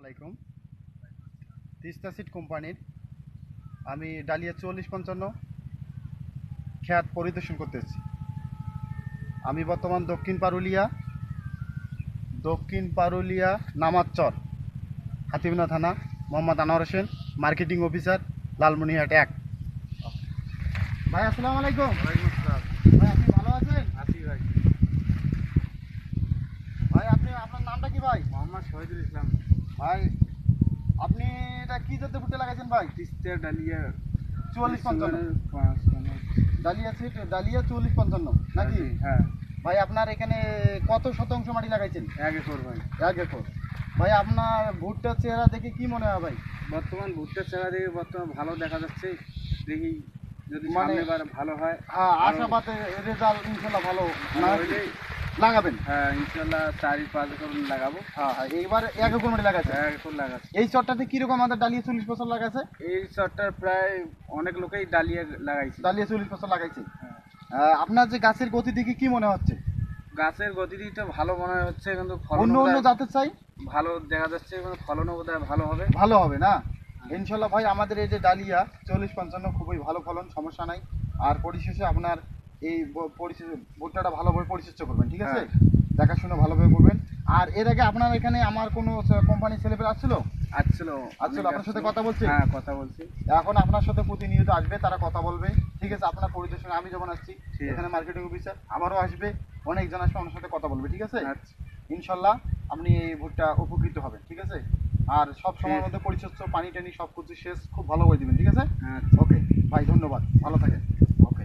আলাইকুম। তিস্তা সিট কোম্পানির। আমি ডালিয়া চল্লিশ পঞ্চান্ন খ্যাত পরিদর্শন করতেছি আমি বর্তমান দক্ষিণ পারুলিয়া দক্ষিণ পারুলিয়া নামাচ্চর হাতিবিনা থানা মোহাম্মদ আনোয়ার হোসেন মার্কেটিং অফিসার লালমনিহাট এক। ভাই আসসালামু আলাইকুম। ভাই আপনি ভালো আছেন? আছি ভাই। ভাই আপনি আপনার নামটা কি ভাই? মোহাম্মদ শহীদুল ইসলাম। ভাই আপনি এটা কি জাতের ভুট্টা লাগাইছেন ভাই? তিস্তা ডালিয়া। চুয়াল্লিশ পঞ্চান্ন। ডালিয়া সিট ডালিয়া চল্লিশ পঞ্চান্ন নাকি? হ্যাঁ ভাই আপনার এখানে কত শতাংশ মাটি লাগাইছেন? এক একর ভাই। এক একর। ভাই আপনার ভুট্টার চেহারা দেখে কি মনে হয় ভাই? বর্তমান ভুট্টার চারা দেখে বর্তমান ভালো দেখা যাচ্ছে। দেখি যদি মানে- ভালো হয় হ্যাঁ আশাবাদে রেজাল্ট ইনশাল্লাহ ভালো। না হইলে লাগাবেন? হ্যাঁ ইনশাল্লাহ চারি পাঁচ একর লাগাবো। হ্যাঁ হ্যাঁ এইবার এক একর মাটি লাগাইছে? এক একর লাগাচ্ছি। এই চটটাতে কীরকম আমাদের ডালিয়া চল্লিশ বছর লাগাইছে? এই চরটার প্রায় অনেক লোকেই ডালিয়া লাগাইছে। ডালিয়া চল্লিশ বছর লাগাইছে? হ্যাঁ। আপনার যে গাছের গতি দেখে কি মনে হচ্ছে? গাছের গতিটি তো ভালো মনে হচ্ছে কিন্তু অন্য অন্য জাতের চাই? ভালো দেখা যাচ্ছে কিন্তু ফলনও বোধহয় ভালো হবে। ভালো হবে না? ইনশাল্লাহ ভাই আমাদের এই যে ডালিয়া চল্লিশ পঞ্চান্ন খুবই ভালো ফলন সমস্যা নাই। আর পরিশেষে আপনার এই ব- পরিশেষে ভুট্টাটা ভালোভাবে পরিচর্যা করবেন ঠিক আছে? হ্যাঁ। দেখাশোনা ভালোভাবে করবেন। আর এর আগে আপনার এখানে আমার কোনো কোম্পানির ছেলেপেলে আসছিল? আসছিল আসছিল, আপনার সাথে কথা বলছে? হ্যাঁ কথা বলছি। এখন আপনার সাথে প্রতিনিয়ত আসবে তারা কথা বলবে। ঠিক আছে আপনার পরিদর্শনে আমি যখন আসছি এখানে মার্কেটিং অফিসার আবারও আসবে অনেকজন আসবে আমার সাথে কথা বলবে ঠিক আছে? আচ্ছা। ইনশাল্লাহ আপনি এই ভুট্টা উপকৃত হবেন ঠিক আছে? আর সব সময়ের মধ্যে পরিচর্যা পানি টানি সব কিছু শেষ খুব ভালোভাবে দিবেন ঠিক আছে? আচ্ছা। ওকে ভাই ধন্যবাদ। ভালো থাকেন। ওকে।